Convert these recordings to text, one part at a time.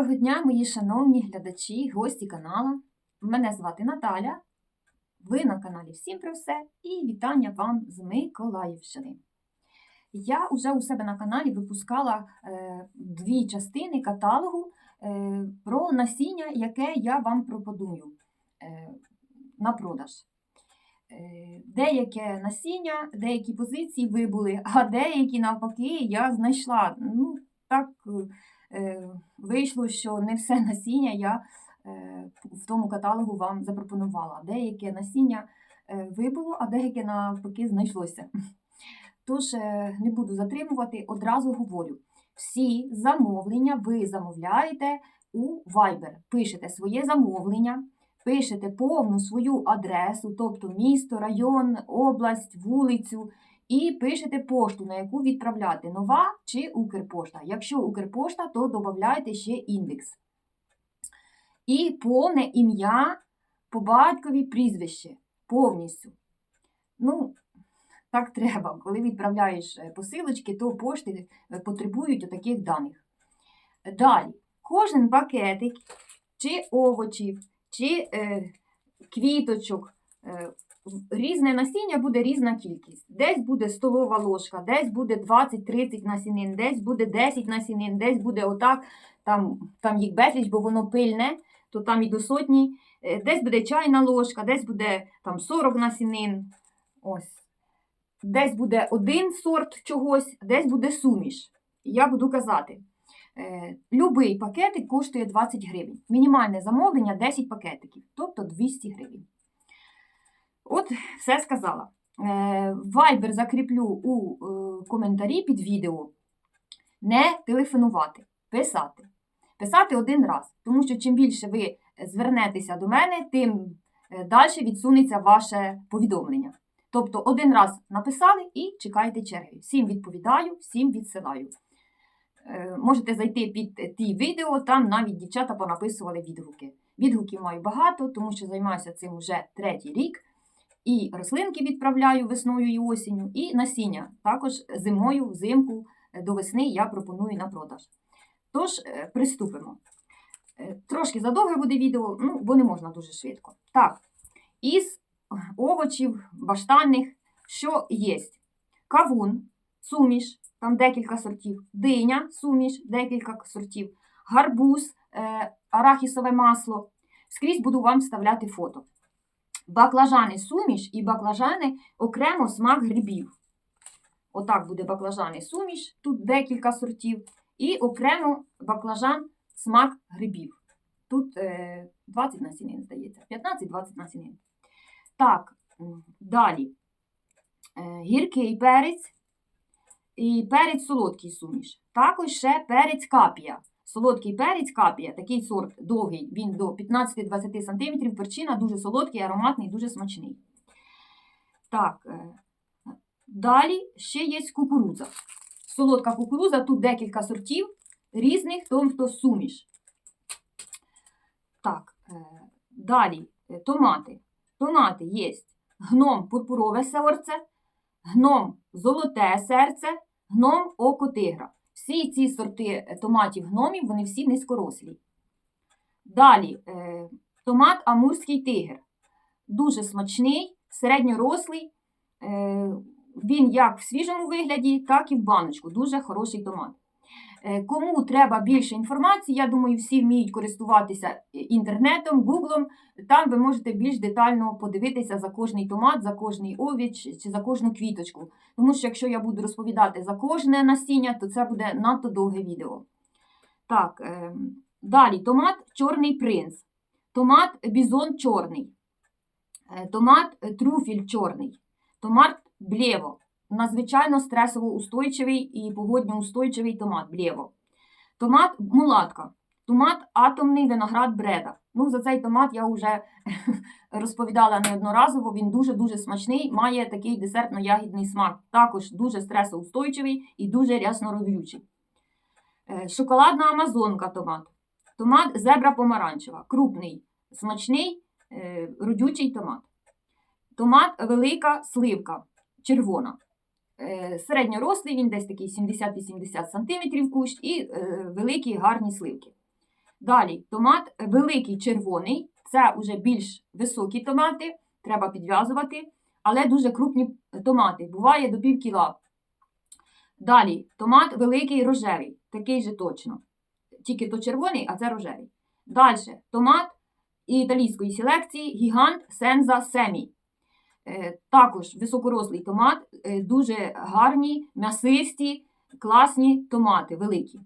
Доброго дня, мої шановні глядачі, гості каналу. Мене звати Наталя. Ви на каналі Всім про все і вітання вам з Миколаївщини. Я вже у себе на каналі випускала е, дві частини каталогу е, про насіння, яке я вам пропоную е, на продаж. Е, Деяке насіння, деякі позиції вибули, а деякі навпаки я знайшла. Ну, так вийшло, що не все насіння я е, в тому каталогу вам запропонувала. Деяке насіння е, вибуло, а деяке навпаки знайшлося. Тож е, не буду затримувати, одразу говорю. Всі замовлення ви замовляєте у Viber. Пишете своє замовлення, пишете повну свою адресу, тобто місто, район, область, вулицю, і пишете пошту, на яку відправляти нова чи Укрпошта. Якщо Укрпошта, то додавайте ще індекс. І повне ім'я по батькові прізвище. Повністю. Ну, так треба. Коли відправляєш е, посилочки, то пошти е, потребують таких даних. Далі, кожен пакетик чи овочів, чи е, квіточок. Е, різне насіння буде різна кількість. Десь буде столова ложка, десь буде 20-30 насінин, десь буде 10 насінин, десь буде отак, там, там їх безліч, бо воно пильне, то там і до сотні. Е, Десь буде чайна ложка, десь буде там 40 насінин. Ось. Десь буде один сорт чогось, десь буде суміш. Я буду казати. Е, Любий пакетик коштує 20 гривень. Мінімальне замовлення 10 пакетиків, тобто 200 гривень. От, все сказала. Е, Viber закріплю у е, коментарі під відео. Не телефонувати, писати. Писати один раз. Тому що чим більше ви звернетеся до мене, тим далі відсунеться ваше повідомлення. Тобто один раз написали і чекайте черги. Всім відповідаю, всім відсилаю. Е, Можете зайти під ті відео, там навіть дівчата понаписували відгуки. Відгуків маю багато, тому що займаюся цим вже третій рік. І рослинки відправляю весною і осінню, і насіння. Також зимою, взимку е, до весни я пропоную на продаж. Тож, е, приступимо. Е, Трошки задовге буде відео, ну, бо не можна дуже швидко. Так, із овочів баштанних, що є? Кавун, суміш, там декілька сортів, диня, суміш, декілька сортів, гарбуз, арахісове масло. Скрізь буду вам вставляти фото. Баклажани суміш і баклажани окремо смак грибів. Отак буде баклажани суміш, тут декілька сортів. І окремо баклажан смак грибів. Тут е, 20 насінин, здається, 15-20 насінин. Так, далі. Е, гіркий перець і перець солодкий суміш. Також ще перець капія. Солодкий перець капія, такий сорт довгий, він до 15-20 см, перчина дуже солодкий, ароматний, дуже смачний. Так, е, далі ще є кукурудза. Солодка кукурудза, тут декілька сортів різних, тобто суміш. Так, е, далі е, томати. Томати є гном пурпурове серце, гном золоте серце, гном око тигра. Всі ці сорти е, томатів гномів, вони всі низькорослі. Далі е, томат амурський тигр. Дуже смачний, середньорослий. Е, він як в свіжому вигляді, так і в баночку. Дуже хороший томат. Е, Кому треба більше інформації, я думаю, всі вміють користуватися е, інтернетом, гуглом. Там ви можете більш детально подивитися за кожний томат, за кожний овіч чи за кожну квіточку. Тому що якщо я буду розповідати за кожне насіння, то це буде надто довге відео. Так, е, далі томат чорний принц, томат бізон чорний, томат трюфіль чорний, томат блєво. Надзвичайно стресово-устойчивий і погодньоустойчивий томат блєво. Томат мулатка. Томат атомний виноград бреда. Ну, за цей томат я вже розповідала неодноразово. Він дуже-дуже смачний, має такий десертно-ягідний смак. Також дуже стресоустойчивий і дуже ряснородючий. Е, Шоколадна амазонка томат. Томат зебра помаранчева. Крупний, смачний, е, родючий томат. Томат велика сливка, червона. Е, Середньорослий, він десь такий 70-80 см кущ і е, великі гарні сливки. Далі томат великий червоний, це вже більш високі томати, треба підв'язувати, але дуже крупні томати, буває до пів кіла. Далі томат великий рожевий, такий же точно. Тільки то червоний, а це рожевий. Далі томат італійської селекції гігант Сенза Семі. Е, Також високорослий томат, е, дуже гарні, м'ясисті, класні томати, великі.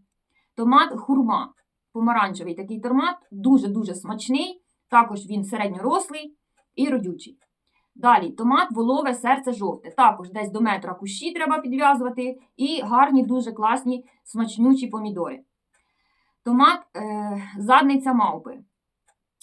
Томат хурма, помаранчевий такий томат, дуже-дуже смачний, також він середньорослий і родючий. Далі томат волове серце жовте. Також десь до метра кущі треба підв'язувати, і гарні, дуже класні, смачнючі помідори. Томат е, задниця мавпи.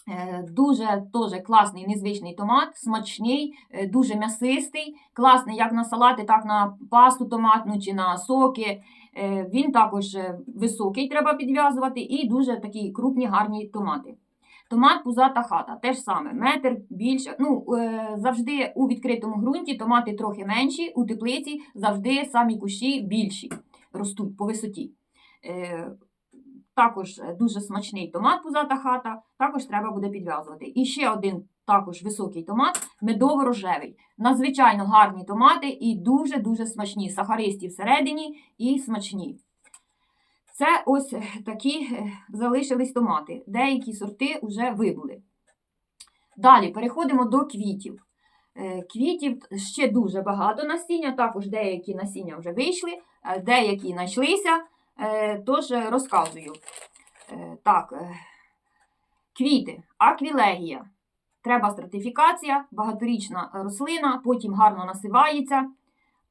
Е, Дуже теж класний незвичний томат, смачний, е, дуже м'ясистий, класний як на салати, так на пасту томатну чи на соки. Е, Він також високий, треба підв'язувати, і дуже такі крупні, гарні томати. Томат пузата хата, теж саме, метр більше. Ну, завжди у відкритому ґрунті томати трохи менші, у теплиці завжди самі кущі більші ростуть по висоті. Також е, дуже смачний томат пузата хата, також треба буде підв'язувати. І ще один також високий томат, медово-рожевий. Надзвичайно гарні томати і дуже-дуже смачні. Сахаристі всередині і смачні. Це ось е, такі е, залишились томати. Деякі сорти вже вибули. Далі переходимо до квітів. Квітів ще дуже багато насіння, також деякі насіння вже вийшли, деякі знайшлися. Е, Тож е, розказую. Е, Так, квіти, аквілегія. Треба стратифікація, багаторічна рослина, потім гарно насивається.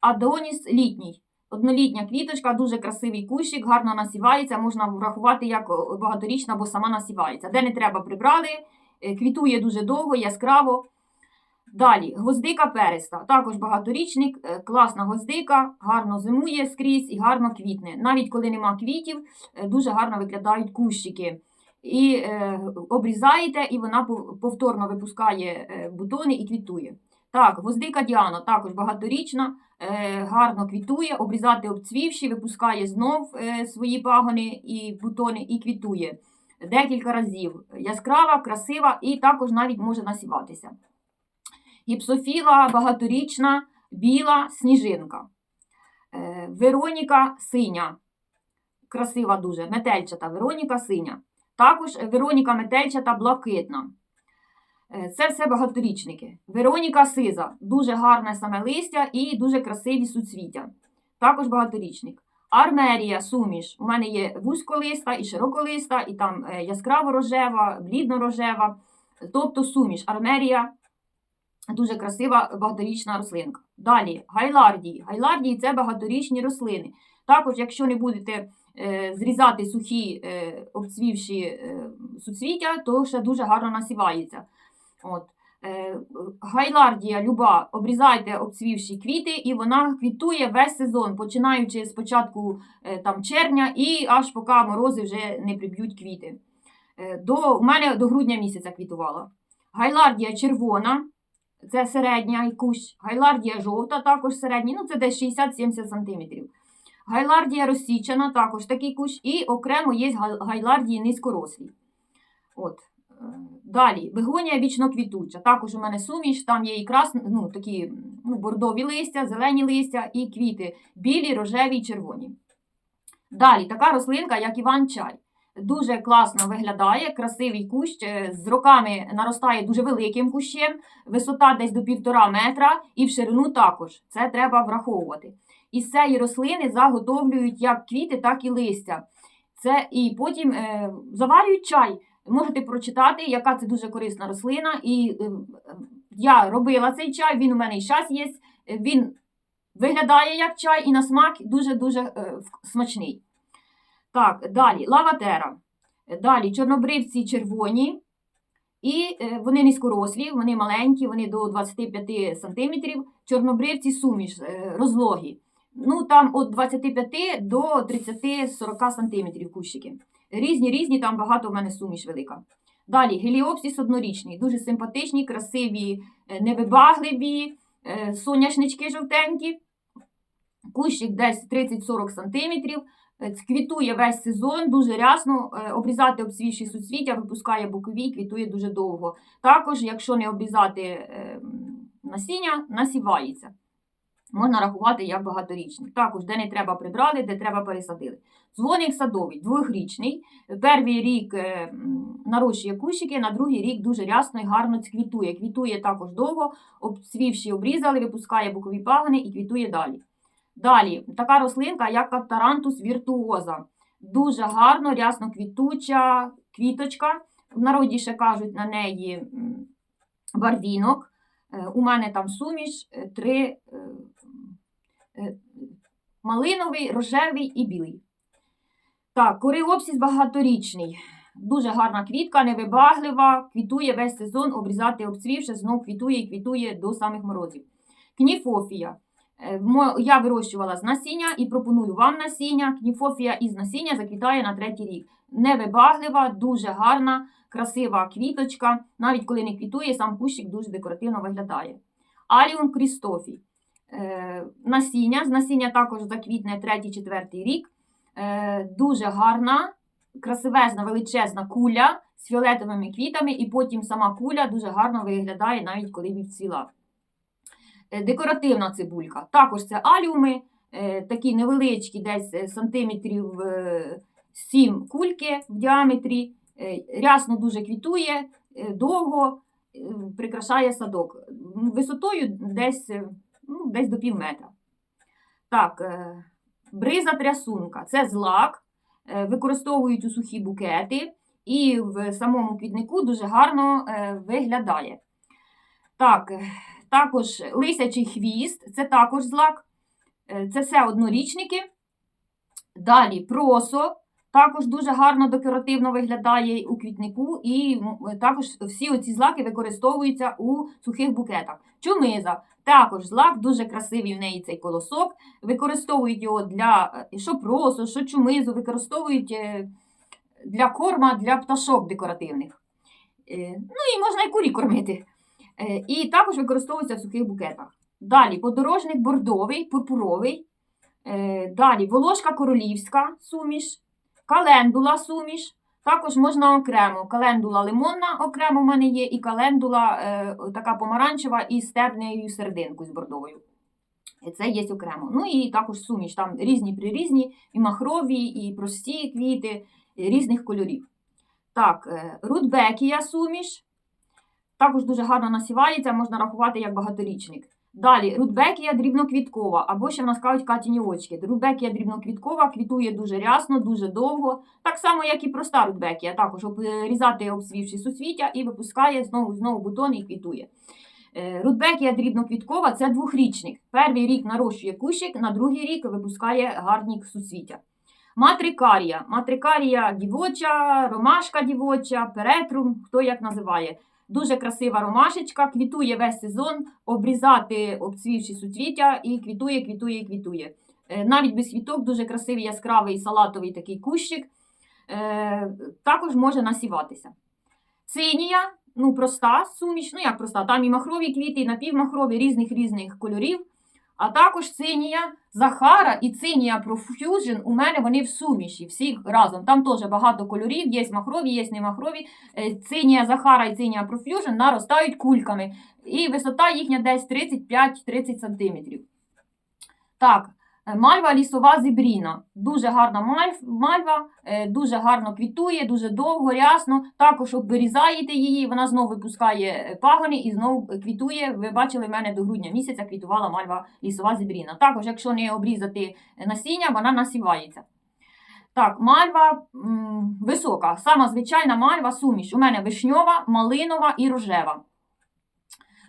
Адоніс літній. Однолітня квіточка, дуже красивий кущик, гарно насівається, можна врахувати як багаторічна, бо сама насівається. Де не треба прибрали, квітує дуже довго, яскраво. Далі, гвоздика переста, також багаторічник, е, класна гвоздика, гарно зимує скрізь і гарно квітне. Навіть коли нема квітів, е, дуже гарно виглядають кущики. І е, обрізаєте, і вона повторно випускає е, бутони і квітує. Так, гвоздика Діана також багаторічна, е, гарно квітує, обрізати обцвівші, випускає знов е, свої пагони і бутони і квітує декілька разів. Яскрава, красива і також навіть може насіватися. Гіпсофіла багаторічна, біла сніжинка. Е, Вероніка синя. Красива дуже, метельчата, Вероніка синя. Також Вероніка метельчата блакитна. Е, Це все багаторічники. Вероніка сиза, дуже гарне саме листя і дуже красиві суцвіття. Також багаторічник. Армерія, суміш. У мене є вузьколиста і широколиста, і там е, яскраво рожева, блідно-рожева. Тобто суміш. Армерія дуже красива багаторічна рослинка. Далі гайлардії. Гайлардії це багаторічні рослини. Також, якщо не будете е, зрізати сухі е, обцвівші е, суцвіття, то ще дуже гарно насівається. От. Е, Гайлардія люба, обрізайте обцвівші квіти, і вона квітує весь сезон, починаючи з початку е, там, червня і аж поки морози вже не приб'ють квіти. Е, До, у мене до грудня місяця квітувала. Гайлардія червона, це середня кущ. Гайлардія жовта, також середній, ну це десь 60-70 см. Гайлардія розсічена, також такий кущ, і окремо є гайлардії низькорослі. От. Далі, бегонія вічноквітуча. Також у мене суміш, там є і красні, ну, такі ну, бордові листя, зелені листя і квіти білі, рожеві і червоні. Далі, така рослинка, як Іван-чай. Дуже класно виглядає, красивий кущ, е, з роками наростає дуже великим кущем, висота десь до півтора метра і в ширину також. Це треба враховувати. Із цієї рослини заготовлюють як квіти, так і листя. Це і потім е, заварюють чай. Можете прочитати, яка це дуже корисна рослина. І е, е, я робила цей чай, він у мене і зараз є. Він виглядає як чай і на смак дуже-дуже е, смачний. Так, далі лаватера. Далі чорнобривці червоні. І е, вони низькорослі, вони маленькі, вони до 25 см. Чорнобривці суміш, е, розлогі. Ну, там від 25 до 30-40 см кущики. Різні, різні, там багато в мене суміш велика. Далі геліопсіс однорічний, дуже симпатичні, красиві, е, невибагливі, соняшнички жовтенькі. Кущик десь 30-40 см. Е, Квітує весь сезон, дуже рясно. Е, Обрізати обсвівші суцвіття, випускає бокові, квітує дуже довго. Також, якщо не обрізати е, насіння, насівається. Можна рахувати як багаторічний. Також, де не треба прибрали, де треба пересадили. Дзвоник садовий, двохрічний. Перший рік е, нарощує кущики, на другий рік дуже рясно і гарно квітує. Квітує також довго, обцвівши обрізали, випускає бокові пагони і квітує далі. Далі, така рослинка, як катарантус віртуоза. Дуже гарно, рясно квітуча квіточка. В народі ще кажуть на неї барвінок. Е, У мене там суміш е, три е, малиновий, рожевий і білий. Так, кореопсис багаторічний. Дуже гарна квітка, невибаглива, квітує весь сезон, обрізати обцвівши, знов квітує і квітує до самих морозів. Кніфофія. Е, Я вирощувала з насіння і пропоную вам насіння. Кніфофія із насіння заквітає на третій рік. Невибаглива, дуже гарна, красива квіточка. Навіть коли не квітує, сам кущик дуже декоративно виглядає. Аліум Крістофій. Е, Насіння. З насіння також заквітне третій-четвертий рік. Е, Дуже гарна, красивезна, величезна куля з фіолетовими квітами, і потім сама куля дуже гарно виглядає, навіть коли відцвіла. Е, Декоративна цибулька. Також це аліуми, е, такі невеличкі, десь е, сантиметрів е, 7 кульки в діаметрі. Рясно дуже квітує, довго прикрашає садок. Висотою десь, ну, десь до пів метра. Так, бриза трясунка це злак, використовують у сухі букети і в самому квітнику дуже гарно виглядає. Так, також лисячий хвіст, це також злак. Е, Це все однорічники. Далі просо, також дуже гарно декоративно виглядає у квітнику, і також всі оці злаки використовуються у сухих букетах. Чумиза, також злак, дуже красивий в неї цей колосок. Використовують його для е, що просо, що чумизу, використовують е, для корма для пташок декоративних. Е, Ну і можна і курі кормити. Е, І також використовується в сухих букетах. Далі подорожник бордовий, пурпуровий. Е, Далі волошка королівська суміш, календула суміш. Також можна окремо. Календула лимонна окремо в мене є, і календула е, така помаранчева із стебнею серединкою з бордовою. Це є окремо. Ну і також суміш. Там різні прирізні, і махрові, і прості квіти різних кольорів. Так, рудбекія суміш. Також дуже гарно насівається, можна рахувати як багаторічник. Далі рудбекія дрібноквіткова, або ще в нас кажуть катіні очки. Рудбекія дрібноквіткова квітує дуже рясно, дуже довго. Так само, як і проста рудбекія. Також обрізати обсвівши суцвіття і випускає знову знову бутони і квітує. Е, Рудбекія дрібноквіткова це двохрічник. Перший рік нарощує кущик, на другий рік випускає гарні суцвіття. Матрикарія. Матрикарія дівоча, ромашка дівоча, перетрум, хто як називає. Дуже красива ромашечка, квітує весь сезон, обрізати обцвівші суцвіття і квітує, квітує, квітує. Е, Навіть без квіток дуже красивий яскравий салатовий такий кущик. Е, Також може насіватися. Синія, ну проста суміш, ну як проста, там і махрові квіти, і напівмахрові різних різних кольорів. А також цинія Захара і цинія Profusion у мене вони в суміші, всі разом. Там теж багато кольорів, є махрові, є не махрові. Е, Цинія Захара і цинія Profusion наростають кульками. І висота їхня десь 35-30 см. Так, мальва лісова зібріна. Дуже гарна мальва, е, дуже гарно квітує, дуже довго, рясно. Також обрізаєте її, вона знову випускає е, пагони і знову квітує. Ви бачили, в мене до грудня місяця квітувала мальва лісова зібріна. Також, якщо не обрізати насіння, вона насівається. Так, мальва м, висока, сама звичайна мальва суміш. У мене вишньова, малинова і рожева.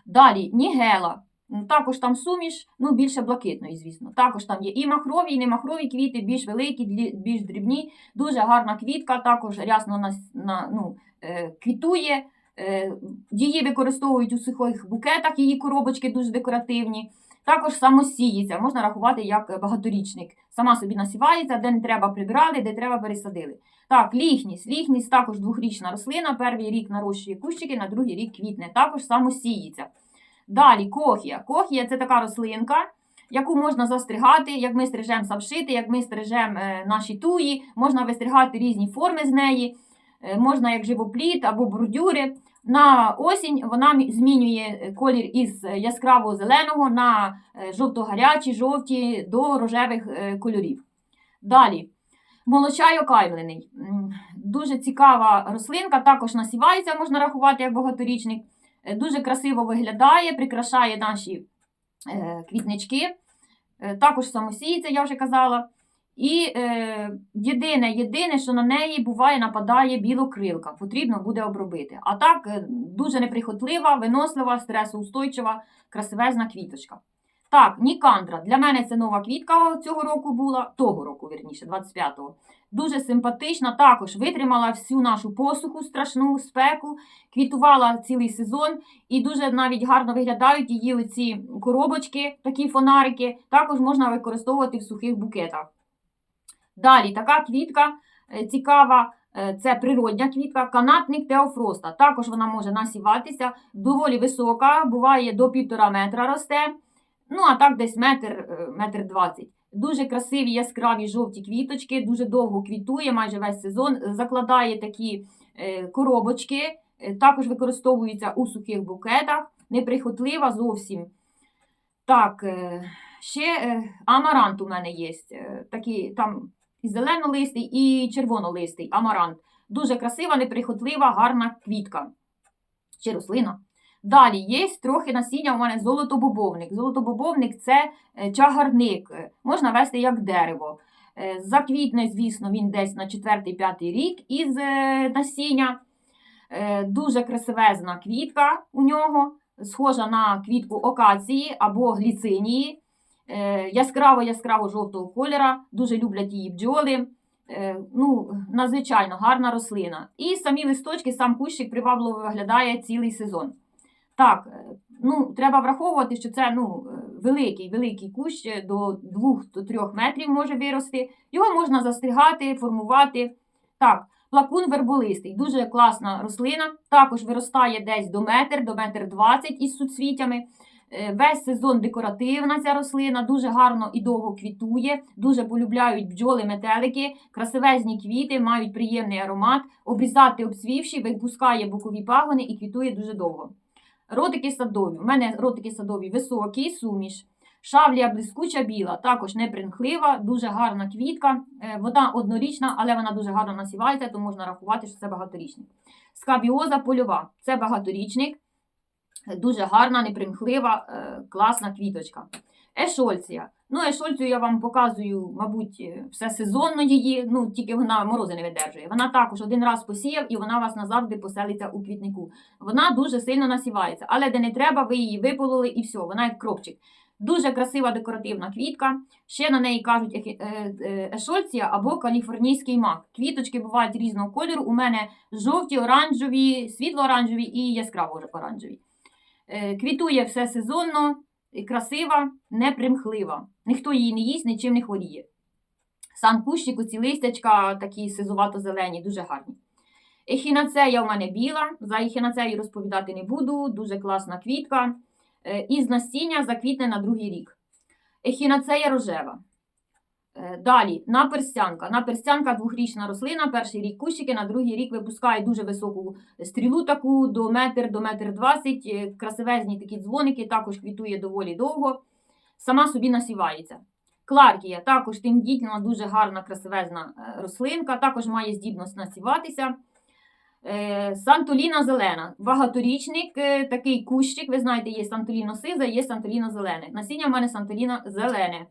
Далі нігела. М, Також там суміш, ну більше блакитної, звісно. Також там є і махрові, і немахрові квіти, більш великі, більш дрібні. Дуже гарна квітка, також рясно на, на, ну, е, квітує. Е, її використовують у сухих букетах, її коробочки дуже декоративні. Також самосіється, можна рахувати як багаторічник. Сама собі насівається, де не треба прибирали, де треба пересадили. Так, ліхніс. Ліхніс також двохрічна рослина. Перший рік нарощує кущики, на другий рік квітне. Також самосіється. Далі кохія. Кохія це така рослинка, яку можна застригати, як ми стрижемо самшити, як ми стрижемо е, наші туї, можна вистригати різні форми з неї, е, можна як живопліт або бордюри. На осінь вона змінює е, колір із е, яскраво зеленого на жовто-гарячі, жовті до рожевих кольорів. Далі. Молочай окаймлений. Дуже цікава рослинка, також насівається, можна рахувати як багаторічник. Е, Дуже красиво виглядає, прикрашає наші е, квітнички. Е, також самосіється, я вже казала. І е, єдине, єдине, що на неї буває, нападає білокрилка. Потрібно буде обробити. А так, дуже неприхотлива, винослива, стресоустойчива, красивезна квіточка. Так, Нікандра. Для мене це нова квітка цього року була, того року, вірніше, 25-го. Дуже симпатична, також витримала всю нашу посуху, страшну спеку, квітувала цілий сезон і дуже навіть гарно виглядають її оці коробочки, такі фонарики, також можна використовувати в сухих букетах. Далі така квітка е, цікава. е, Це природня квітка, канатник теофроста. Також вона може насіватися, доволі висока, буває до півтора метра росте. Ну, а так десь метр, е, метр двадцять. Дуже красиві яскраві жовті квіточки, дуже довго квітує, майже весь сезон. Закладає такі е, коробочки, е, також використовується у сухих букетах, неприхотлива зовсім. Так, ще амарант у мене є. Такий там і зеленолистий, і червонолистий амарант. Дуже красива, неприхотлива, гарна квітка чи рослина. Далі є трохи насіння у мене золотобобовник. Золотобобовник це е, чагарник, е, можна вести як дерево. Е, Заквітне, звісно, він десь на 4-5 рік із насіння. Дуже красивезна квітка у нього, схожа на квітку окації або гліцинії. Яскраво-яскраво жовтого кольора, дуже люблять її бджоли. Ну, надзвичайно гарна рослина. І самі листочки, сам кущик привабливо виглядає цілий сезон. Так, е, ну, треба враховувати, що це ну, е, великий, великий кущ е, до 2-3 метрів може вирости. Його можна застригати, формувати. Так, плакун верболистий, дуже класна рослина. Також виростає десь до метр, до метр 20 із суцвітями. Весь сезон декоративна ця рослина, дуже гарно і довго квітує, дуже полюбляють бджоли, метелики, красивезні квіти, мають приємний аромат. Обрізати обцвівши, випускає бокові пагони і квітує дуже довго. Ротики садові. У мене ротики садові високі, суміш. Шавлія блискуча біла, також непринхлива, дуже гарна квітка. Вода однорічна, але вона дуже гарно насівається, то можна рахувати, що це багаторічник. Скабіоза польова це багаторічник. Е, Дуже гарна, непримхлива, е, класна квіточка. Ешольція. Ну, ешольцію я вам показую, мабуть, е, все сезонно її, ну тільки вона морози не видержує. Вона також один раз посіяв і вона вас назавжди поселиться у квітнику. Вона дуже сильно насівається, але де не треба, ви її випололи і все, вона як кропчик. Дуже красива декоративна квітка. Ще на неї кажуть ехі- е, е, ешольція або каліфорнійський мак. Квіточки бувають різного кольору. У мене жовті, оранжеві, світло-оранжеві і яскраво оранжеві. Е, Квітує все сезонно, красива, непримхлива. Ніхто її не їсть, нічим не хворіє. Сам кущик, оці листячка такі сизувато-зелені, дуже гарні. Ехінацея у мене біла, за ехінацею розповідати не буду, дуже класна квітка. Е, Із насіння заквітне на другий рік. Ехінацея рожева. Е, Далі наперстянка. Наперстянка двохрічна рослина, перший рік кущики, на другий рік випускає дуже високу стрілу таку до метр, до метр двадцять. Е, Красивезні такі дзвоники, також квітує доволі довго. Сама собі насівається. Кларкія також тендітна, дуже гарна, красивезна е, рослинка, також має здібність насіватися. Сантоліна зелена, багаторічник, такий кущик. Ви знаєте, є сантоліно сиза, є сантоліно зелене. Насіння в мене сантоліно зелене.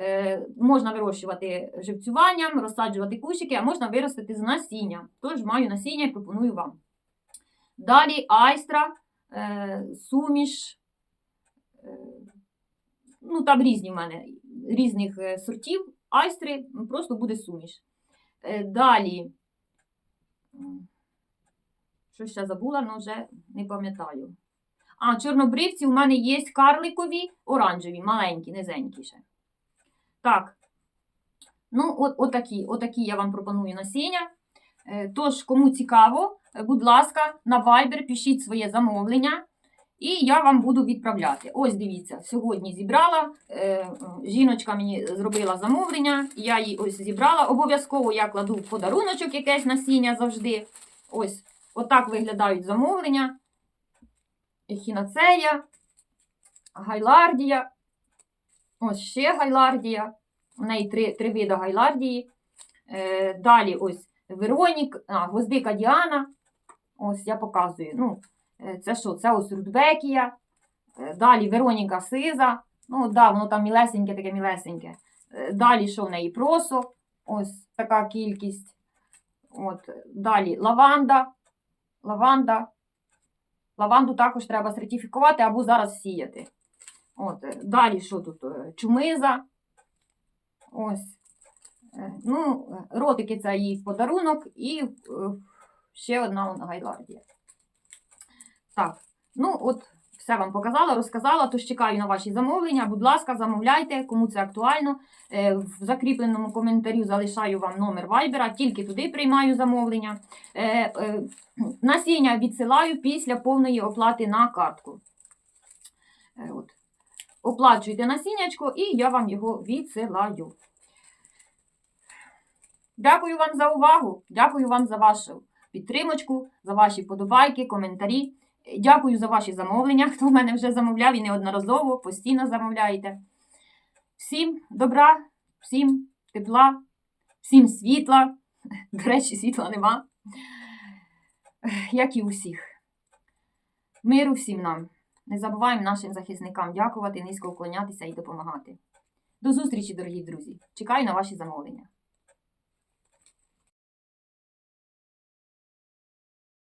Е, можна вирощувати живцюванням, розсаджувати кущики, а можна виростити з насіння. Тож маю насіння і пропоную вам. Далі айстра, е, суміш. Е, ну, там різні в мене різних сортів. Айстри, просто буде суміш. Далі. Щось ще забула, але вже не пам'ятаю. А, чорнобривці у мене є карликові, оранжеві, маленькі, низенькі ще. Так. Ну, от, отакі, отакі я вам пропоную насіння. Е, Тож, кому цікаво, е, будь ласка, на Viber пишіть своє замовлення. І я вам буду відправляти. Ось дивіться, сьогодні зібрала. Е, жіночка мені зробила замовлення, я її ось зібрала. Обов'язково я кладу в подаруночок якесь насіння завжди. Ось, отак виглядають замовлення. Ехінацея, гайлардія. Ось ще гайлардія. У неї три, три види гайлардії. Е, далі ось Веронік, а, гвоздика Діана. Ось я показую. Ну, е, це що? Це ось Рудбекія. Е, Далі Вероніка Сиза. Ну, да, воно там мілесеньке, таке мілесеньке. Е, Далі що в неї просо. Ось така кількість. От. Далі лаванда. Лаванда. Лаванду також треба сертифікувати або зараз сіяти. От. е, Далі що тут? Е, Чумиза. Ось. Е, Ну, ротики це її подарунок і ще одна гайлардія. Так, ну от все вам показала, розказала, тож чекаю на ваші замовлення. Будь ласка, замовляйте, кому це актуально. В закріпленому коментарі залишаю вам номер вайбера, тільки туди приймаю замовлення. Насіння відсилаю після повної оплати на картку. От. Оплачуйте насіннячко і я вам його відсилаю. Дякую вам за увагу. Дякую вам за вашу підтримочку, за ваші вподобайки, коментарі. Дякую за ваші замовлення. Хто в мене вже замовляв і неодноразово, постійно замовляєте. Всім добра, всім тепла, всім світла. До речі, світла нема. Як і усіх. Миру всім нам. Не забуваємо нашим захисникам дякувати, низько вклонятися і допомагати. До зустрічі, дорогі друзі! Чекаю на ваші замовлення.